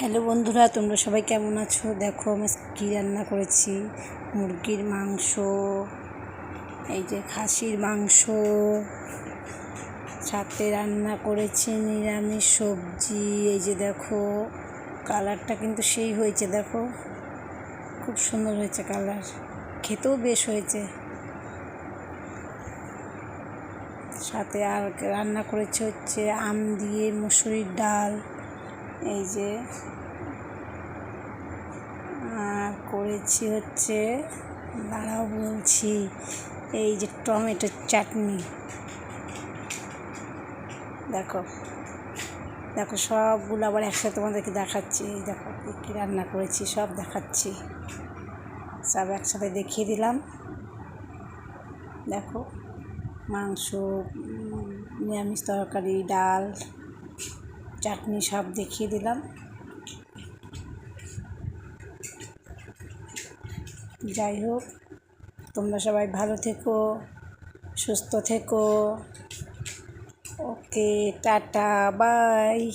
Hello বন্ধুরা, তোমরা সবাই কেমন আছো? দেখো, আমি কী রান্না করেছি? মুরগির মাংস, এই যে খাসির মাংস, সাথে রান্না করেছি নিরামিষ সবজি, এই যে দেখো, কালারটা কিন্তু সেই হয়েছে, দেখো। খুব সুন্দর হয়েছে কালার, খেতেও বেশ হয়েছে। সাথে আর রান্না করেছে হচ্ছে আম দিয়ে, মুসুরির ডাল। এই যে করেছি হচ্ছে, দাঁড়াও বলছি, এই যে টমেটোর চাটনি। দেখো দেখো সবগুলো আবার একসাথে তোমাদেরকে দেখাচ্ছি, এই দেখো কী রান্না করেছি, সব দেখাচ্ছি। সব একসাথে দেখিয়ে দিলাম। দেখো, মাংস নিরামিষ তরকারি, ডাল চাটনি সব দেখিয়ে দিলাম। যাই হোক, তোমরা সবাই ভালো থেকো, সুস্থ থেকো। Okay, tata, bye.